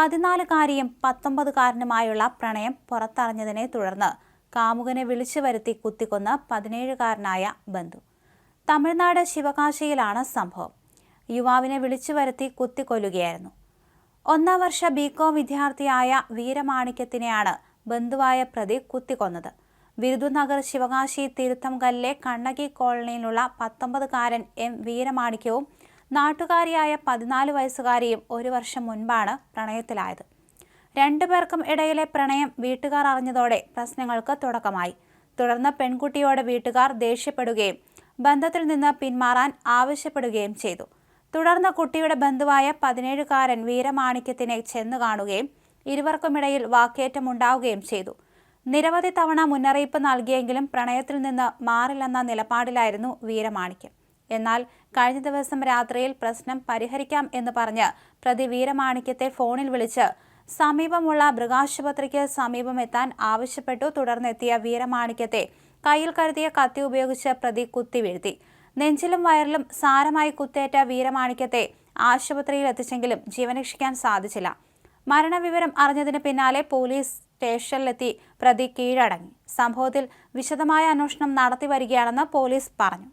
പതിനാലുകാരിയും പത്തൊമ്പതുകാരനുമായുള്ള പ്രണയം പുറത്തറിഞ്ഞതിനെ തുടർന്ന് കാമുകനെ വിളിച്ചു വരുത്തി കുത്തിക്കൊന്ന് പതിനേഴുകാരനായ ബന്ധു. തമിഴ്നാട് ശിവകാശിയിലാണ് സംഭവം. യുവാവിനെ വിളിച്ചു വരുത്തി കുത്തിക്കൊല്ലുകയായിരുന്നു. ഒന്നാം വർഷ ബികോം വിദ്യാർത്ഥിയായ വീരമാണിക്യത്തിനെയാണ് ബന്ധുവായ പ്രതി കുത്തിക്കൊന്നത്. വിരുദുനഗർ ശിവകാശി തിരുത്തംകല്ലിലെ കണ്ണകി കോളനിയിലുള്ള പത്തൊമ്പതുകാരൻ എം വീരമാണിക്യവും നാട്ടുകാരിയായ പതിനാല് വയസ്സുകാരിയും ഒരു വർഷം മുൻപാണ് പ്രണയത്തിലായത്. രണ്ടുപേർക്കും ഇടയിലെ പ്രണയം വീട്ടുകാർ അറിഞ്ഞതോടെ പ്രശ്നങ്ങൾക്ക് തുടക്കമായി. തുടർന്ന് പെൺകുട്ടിയോട് വീട്ടുകാർ ദേഷ്യപ്പെടുകയും ബന്ധത്തിൽ നിന്ന് പിന്മാറാൻ ആവശ്യപ്പെടുകയും ചെയ്തു. തുടർന്ന് കുട്ടിയുടെ ബന്ധുവായ പതിനേഴുകാരൻ വീരമാണിക്യത്തിനെ ചെന്നു കാണുകയും ഇരുവർക്കുമിടയിൽ വാക്കേറ്റമുണ്ടാവുകയും ചെയ്തു. നിരവധി തവണ മുന്നറിയിപ്പ് നൽകിയെങ്കിലും പ്രണയത്തിൽ നിന്ന് മാറില്ലെന്ന നിലപാടിലായിരുന്നു വീരമാണിക്യം. എന്നാൽ കഴിഞ്ഞ ദിവസം രാത്രിയിൽ പ്രശ്നം പരിഹരിക്കാം എന്ന് പറഞ്ഞ് പ്രതി വീരമാണിക്യത്തെ ഫോണിൽ വിളിച്ച് സമീപമുള്ള മൃഗാശുപത്രിക്ക് സമീപം എത്താൻ ആവശ്യപ്പെട്ടു. തുടർന്നെത്തിയ വീരമാണിക്യത്തെ കയ്യിൽ കരുതിയ കത്തി ഉപയോഗിച്ച് പ്രതി കുത്തി വീഴ്ത്തി. നെഞ്ചിലും വയറിലും സാരമായി കുത്തേറ്റ വീരമാണിക്യത്തെ ആശുപത്രിയിൽ എത്തിച്ചെങ്കിലും ജീവൻ രക്ഷിക്കാൻ സാധിച്ചില്ല. മരണവിവരം അറിഞ്ഞതിന് പിന്നാലെ പോലീസ് സ്റ്റേഷനിലെത്തി പ്രതി കീഴടങ്ങി. സംഭവത്തിൽ വിശദമായ അന്വേഷണം നടത്തി വരികയാണെന്ന് പോലീസ് പറഞ്ഞു.